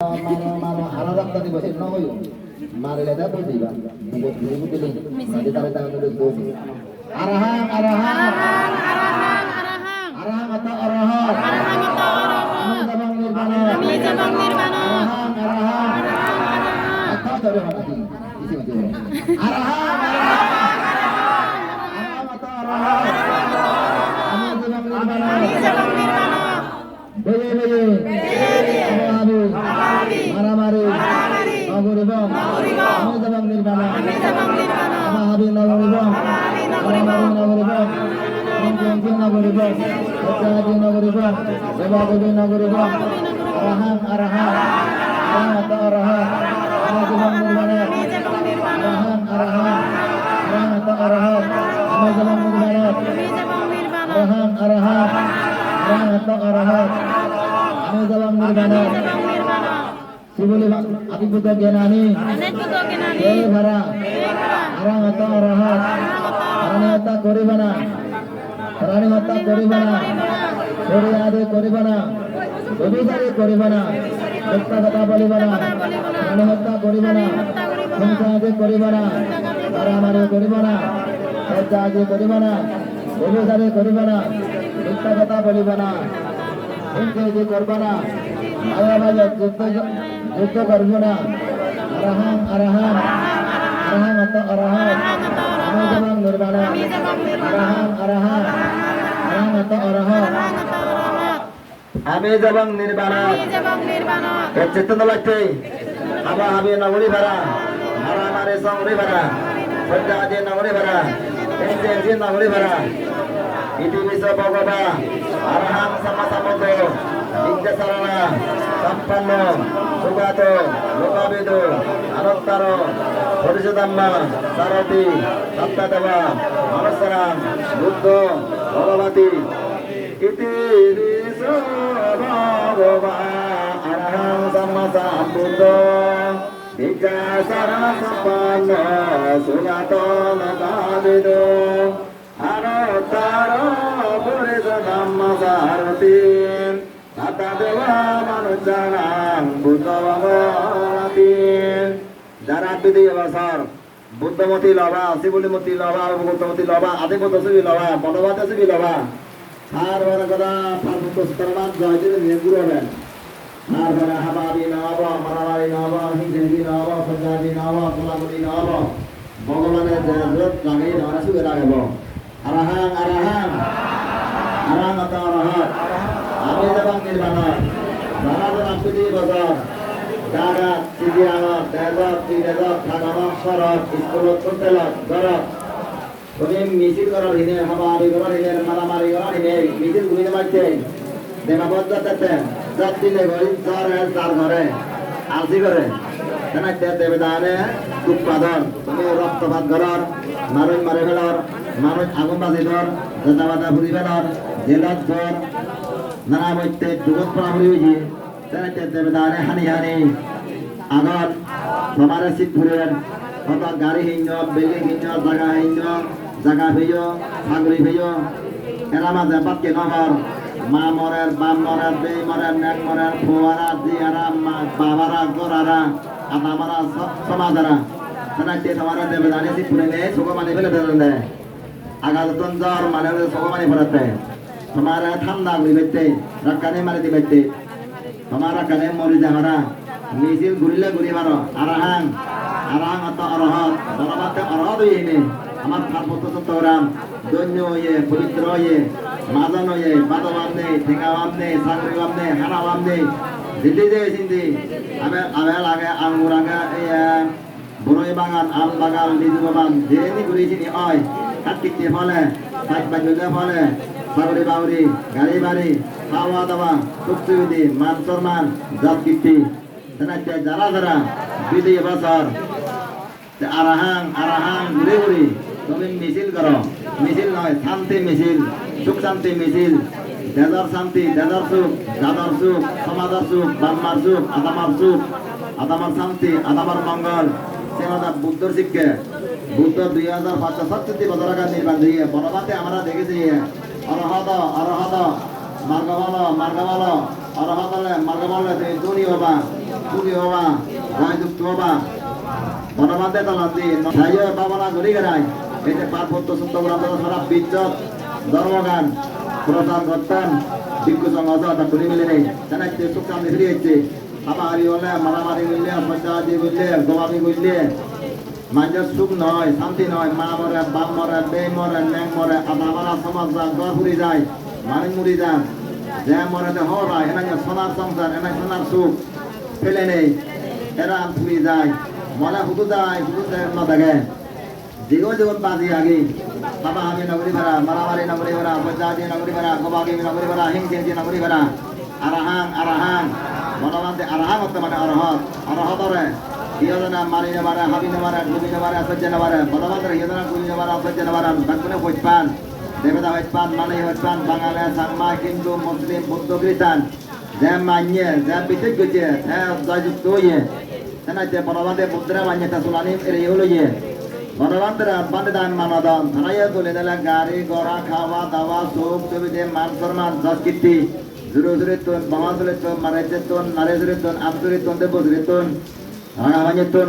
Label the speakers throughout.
Speaker 1: আলাদা দিব এ নয় মারিলে দা বল দিবা দিব দিব দিলে মাঝে তারে তা করে দো আরহাম আরহাম আরহাম আতা আরহাম নির্বাণা আরহাম আরহাম আতা আরহাম আমি দাবাং নির্বাণা বয়ে বয়ে আবু মারামারি নগরিবং আমি দাবাং নির্বাণা আবা হাবি নগরিবং মারামারি নগরিবং জঙ্গি নগরিবং সত্যাদি নগরিবং দেবাদেবী নগরিবং আরহাম আরহাম আরহাম আরহাম আমি দাবাং নির্বাণা আরহাম আরহাম আরহাম আরহাম আমি দাবাং নির্বাণা আরহাম আরহাম আরহাম আরহাম আমি দাবাং নির্বাণা শিবলি আদিপুত জ্ঞানানি এ ভরা আরাম হত অরহত প্রাণী হত্যা করিব না প্রাণী হত্যা করিব না চোরি আদি করিব না ব্যভিচারী করিব না মিথ্যা কথা বলিব না প্রাণী হত্যা করিব না হিংসা আদি করিব না মারামারি করিব না হত্যা আদি করিব না ব্যভিচারী করিব না মিথ্যা কথা বলিব না হিংসা আদি করব না মায়া যুদ্ধ যুদ্ধ করব না আরহাম আরহাম আরহাম অত আরহাম নির্বাণ আরহাম আরহাম আরহাম অত আরহাম আমি যেমন নির্বাণ চেতন লাগতে আবা হাবি নগরী ভাড়া মারা মারে সঙ্গরি ভাড়া সজ্জা আজি নগরী ভাড়া এনজে এনজে নগরী ভাড়া ইতি বিশ্ব ভগবা আরহাম সমাসমত বিদ্যা সারণা সম্পন্ন সুগাত লোকাবিদ আনন্তার পরিষদাম্মা সারথী সত্তাদেবা মনসরাম বুদ্ধ, ভগবতী। ইতি বিশ্ব ভগবা আরহাম সমাসমুদ্ধ বিদ্যা সারণ সম্পন্ন সুগাত লোকাবিদ আনন্তার পরিষদাম্মা সারথী Kata dewa manusia buddha bhagavati যারা পৃথিবী বছর বুদ্ধমতী লবা, শিবলীমতী লবা ভগতমতী লবা আদিপত সুবি লবা বনবাতে সুবি লবা। আর বড় কথা, পার্বত্য সুতরাং জয়দেব নিয়ে গুরু হবেন। আর বড় হাবাবি নব মারাবারি নব হিংসি নব সজ্জাদি নব কোলাগুলি নব, ভগবানের জগৎ লাগে ধরা সুবে রাখব আরাহাং। আরাহাং আরাহাং। অত আরাহাত আমি যখন নির্মাণ ভারতের পৃথিবী বছর জাগাত সিবিয়ানত দেজত তিরেজত থাকামত সরত স্কুলত হোটেলত ঘৰত তুমি মিছিল করার হিনে হামারি করার হিনে মারামারি করার হিনে মিছিল ঘুরিয়ে মারছে দেমাবদ্ধ তেতে সব দিলে ঘড়ি জ্বর চার ঘরে আলসি করে। তেনা দেবে দানে উৎপাদন, তুমি রক্তপাত ঘরর মানুষ মারে ফেলর, মানুষ আগুন বাজি ধর, জেতা বাতা ফুরি ফেলর, জেলত ধর, নানা মধ্যে যুগত পড়াবলি হয়েছে। তেনা দেবে দানে হানি হানি। আগত তোমারে ঘুরেন কত গাড়ি হিন্য বেগে হিন্য জাগা হিন্য জাগা ভেজো ছাগলি ভেজো এরা মাঝে বাক্যে নহর মা মরের, বাপ মরের বে মরের, নেক মরের, ফোয়ারা জিয়ারা মা, বাবারা, গোরারা, আদামারা সমাজারা। তারা তে তোমার দেবে দাঁড়িয়ে সিট ঘুরে নেয় সুগো মানে ফেলে দেবেন দেয় আগাত জ্বর মানে সুগো মানে ফেরাতে তোমার ঠান্ডা গুলিবেতে রাক্কানে মারি দিবেতে তোমার রাক্কানে মরি যাহারা মিছিল ঘুরিলে ঘুরি মারো আরাহাং আরাহাং অত অরহত বলবাতে অরহত হইনে আমার পার্বত্য সত্যরাম দৈন্য হয়ে পবিত্র হয়ে। মাজন হয়ে বাদবাম নেই ঠেঙ্গাবাম নেই সাগরিবাম নেই হানাবাম নেই দিল্লি যে সিন্ধি আবে আবে লাগে আঙ্গুর আগে বড়ই বাগান আম বাগান লিচু বাগান, যেনি ঘুরিছিনি অয় কার্তিকটি ফলে সাত বাজলে ফলে। সাগরি বাউরি গাড়ি বাড়ি খাওয়া দাওয়া সুখ মান সম্মান জাত কীর্তি যারা যারা বিধি বছর আরাহাং আরাহাং, ঘুরে ঘুরি তুমি মিছিল করো। মিছিল নয়, শান্তি মিছিল, সুখ শান্তি মিছিল দেদর শান্তি দেদর সুখ, দাদর সুখ, সমাজর সুখ ব্রহ্মার সুখ, আদামার সুখ, আদামার শান্তি, আদামার মঙ্গল। সে কথা বুদ্ধর শিক্ষে, বুদ্ধ দুই হাজার পাঁচশো সত্তরটি বছর আগে নির্মাণ দিয়ে বনবাতে আমরা দেখেছি অরহত অরহত মার্গ ভালো অরহতলে মার্গ ভালো দুনি হবা সুখী হবা জয়যুক্ত হবা। বনবান্ধে তালান্তি সাইয় পাবনা গড়ি গেরাই যে পার্বত্য সত্য সারা বিজ্জত ধর্মগান প্রচার করতেন। ভিক্ষু সংঘ ঘুরি মিলে নেই। জানাইতে সুখ কামড়ে ফিরিয়েছে হারি হলে মারামারি করলে পঞ্চায়েতি করলে গবামি করলে মানুষের সুখ নয়, শান্তি নয়। মা মরে, বাপ মরে বে মরে, ন্যাং মরে আধা মারা, সমাজ গড় ফুরি যায়। মানুষ মুড়ি যান যে মরে যে হওয়া এনা সোনার সংসার এনা সোনার সুখ, ফেলে নেই। এরা ফুরি যায় মনে হুদু যায় হুদু না থাকে জীবন জীবন বাজি আগে, বাবা আমি নগরী ভরা মারামারি নগরী ভরা পঞ্চায়েতি নগরী ভরা গবাগি নগরী ভরা হিংসি হিংসি নগরী ভরা আরাহাং আরাহাং মনবান্তে আরাহাং হতে মানে অরহত অরহতরে ইয়দনা মারি নেবারে, হাবি নেবারে, ডুবি নেবারে, অসহ্য নেবারে মনবান্তের ইয়দনা দেবতা হইপান মানে হইপান বাঙালি সাংমা হিন্দু, মুসলিম, বৌদ্ধ, খ্রিস্টান। যে মান্য যে বিশেষ গেছে হ্যাঁ জয়যুক্ত হয়ে তেনা যে বনবাদে মুদ্রা মান্য তা সুলানি এর হলো ইয়ে বনবান্তরা বান্দান মানাদান। থানায় তুলে দিলে গাড়ি গড়া খাওয়া, দাওয়া সুখ সুবিধে মান সম্মান, সংস্কৃতি। জুরু জুরে তুন, বামা জুরে তুন মারে তুন, নারে জুরে তুন আবজুরে তুন, দেব জুরে তুন রাঙা মাঝে তুন।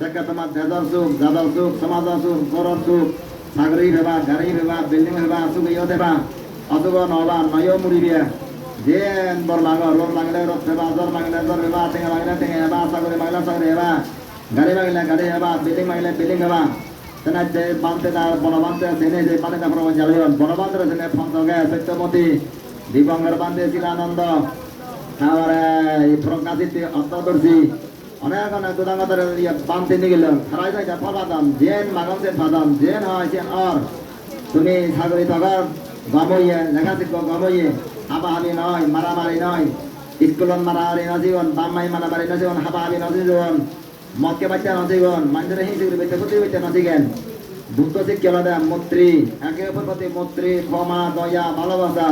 Speaker 1: দেখা তোমার দেদর সুখ দাদর সুখ সমাজর সুখ গরর সুখ সাগরী ভেবা গাড়ি ভেবা বিল্ডিং ভেবা সুখ ইয় দেবা অসুখ নবা নয় মুড়িবে যে বর মাগ রোড মাগলে রোড ভেবা জ্বর মাগলে জ্বর ভেবা টেঙা মাগলে টেঙা হেবা সাগরে মাগলে সাগরে হেবা গাড়ি মাগলে গাড়ি হেবা বিল্ডিং মাগলে বিল্ডিং হেবা তেনা যে বান্তে তার বনবান্তে জেনে যে পানে তারপর জ্বালিয়ন বনবান্তের জেনে ফন্তগে সত্যমতী দিবঙ্গের বান্ধে শিলানন্দ তারপরে প্রকাশিত অষ্টদর্শী অনেক অনেক দুদাঙ্গতের বান্তে নিয়ে গেলেন সারাই যায় ফলাদাম জেন মাগম জেন ফাদাম জেন হয় জেন অর তুমি সাগরি থাকার গমইয়ে লেখা শিখ গমইয়ে হাবা হাবি নয়, মারামারি নয়। স্কুলত মারামারি নজীবন বাম্মাই মারামারি নজীবন হাবা হাবি নজীবন মদকে বাচ্চা নজীবন মানুষের হিংসে করে বেঁচে প্রতি বেঁচে নজীগেন দুঃখ শিক্ষা দেন মৈত্রী, একে অপর প্রতি মৈত্রী, ক্ষমা, দয়া, ভালোবাসা।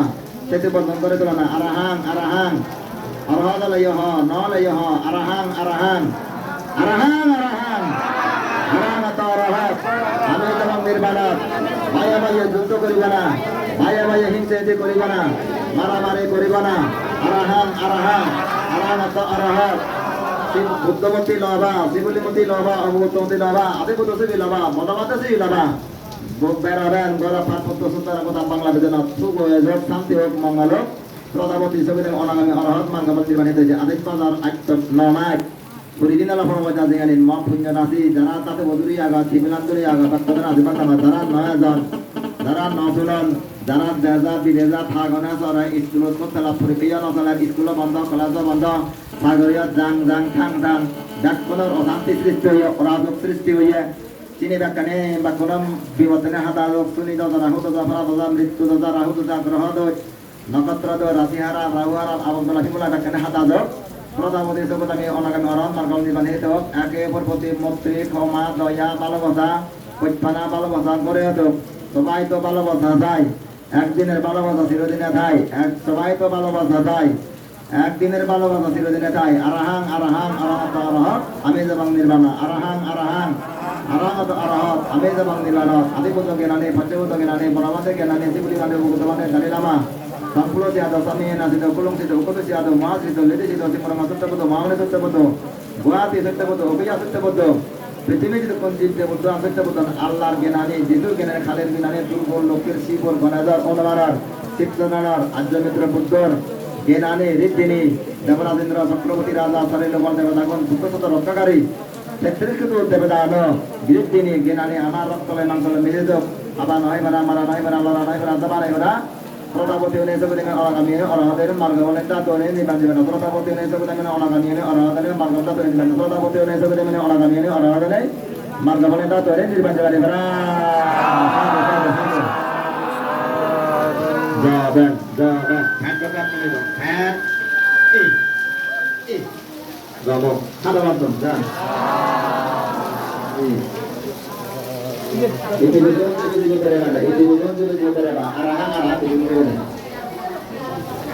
Speaker 1: সেতু বন্ধন করে তোলা না। আরাহাং আরাহাং। লয় হ আরাহাং আরাহাং আরাহাং আরাহাং আরাহাত আরহাত আমি তোমার নির্বাণত ভাইয়া ভাইয়া যুদ্ধ করিব না। ভাইয়া ভাইয়া হিংসা এতে করিব না। মারামারি করিব না। আরাহাং আরাহাং আরাহাত আরহাত বুদ্ধমতী লবা শিবলিমতী লবা অমুতমতী লবা আদিবুদ্ধ লবা মদমাতে শিবি লবা বেড়াবেন গড়া পার্বত্য সুন্দর কথা বাংলাদেশে না সুখ হয়ে যাক শান্তি হোক, মঙ্গল হোক। প্রজাপতি সবিতে অনাগামী অরহত মাঙ্গবতী বানিতে যে আদেশ পাজার আক্ত নমাক পরিদিন আলা ফরমজা জিগানিন মা পুণ্য নাসি, যারা তাতে বদুরি আগা শিবিলান্তরি আগা তাদের আদিবাস আমার যারা নয় জন যারা নতুলন যারা দেজা, বিদেজা থাগনে সরে স্কুলত কতলা পরীক্ষা নচলে স্কুল বন্ধ কলেজ বন্ধ সাগরীয় জাং জাং ঠাং ঠাং ডাকপনের অশান্তি সৃষ্টি হইয়া অরাজক সৃষ্টি হইয়া চিনি ব্যাখ্যানে বা কোন বিবর্তনে হাতা শুনি দজা রাহু দজা ফরা দজা মৃত্যু দজা রাহু দজা গ্রহ দোষ নক্ষত্র দোষ রাশিহারা, রাহুহারা আবগলা শিমুলা ব্যাখ্যানে হাতা যোগ প্রজাপতি আমি অনাগামী অরণ মার্গল নির্বাণিত একে অপর প্রতি মৈত্রী ক্ষমা, দয়া ভালোবাসা কৈপানা ভালোবাসা গড়ে হতো সবাই তো ভালোবাসা যায়, একদিনের ভালোবাসা চিরদিনে থাই এক সবাই তো ভালোবাসা যায়, একদিনের ভালোবাসা চিরদিনে থাই আরাহাং আরাহাং আরাহাত, আরাহত আমি যাবাং নির্বাণা। আরাহাং আরাহাং আরাহাত, আরাহত আমি যাবাং নির্বাণা। আদিপুত জ্ঞানানি, পঞ্চভূত জ্ঞানানি বনবাসে জ্ঞানানি শিবলি মানে ভূতবানে দালিলামা। সংকুলো সিয়াদ সামি নাসিত কুলুং সিত উকুত সিয়াদ মহাসিত লেদি সিত সিমরমা সত্যপদ মামনে সত্যপদ গুয়াতি সত্যপদ অভিয়া সত্যপদ পৃথিবী যদি কোন জীব দেবত সত্যপদ আল্লাহর জ্ঞানানি যিশুর জ্ঞানের খালের জ্ঞানানি দুর্বল লোকের শিবর গণাজার অনুমানার চিত্তনার আর্যমিত্র বুদ্ধর জ্ঞানানি ঋদ্ধিনী, দেবরাজেন্দ্র চক্রবর্তী রাজা সরেল দেবতাগণ দুঃখশত রক্ষাকারী তেত্রিশত দেবদান, ঋদ্ধিনী জ্ঞানানি আমার রক্তলে মাংসলে মিলে যোগ আবার নয় মারা মারা নয় মারা লড়া নয় মারা দাবা নয় মারা প্রতাপতি হলে সব দেখেন অনাগামী অনাহাদের মার্গ বলে তা তো নেই নিবান যাবে না প্রতাপতি হলে সব দেখেন অনাগামী অনাহাদের মার্গ তা তো নিবান প্রতাপতি হলে সব দেখেন অনাগামী অনাহাদের মার্গ বলে তা তো নেই Itu juga itu juga terima itu juga itu juga terima arahan arah itu juga ini.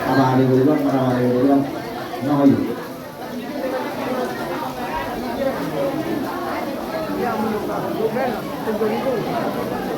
Speaker 1: Apa hari itu juga apa hari itu juga noy. Thank you.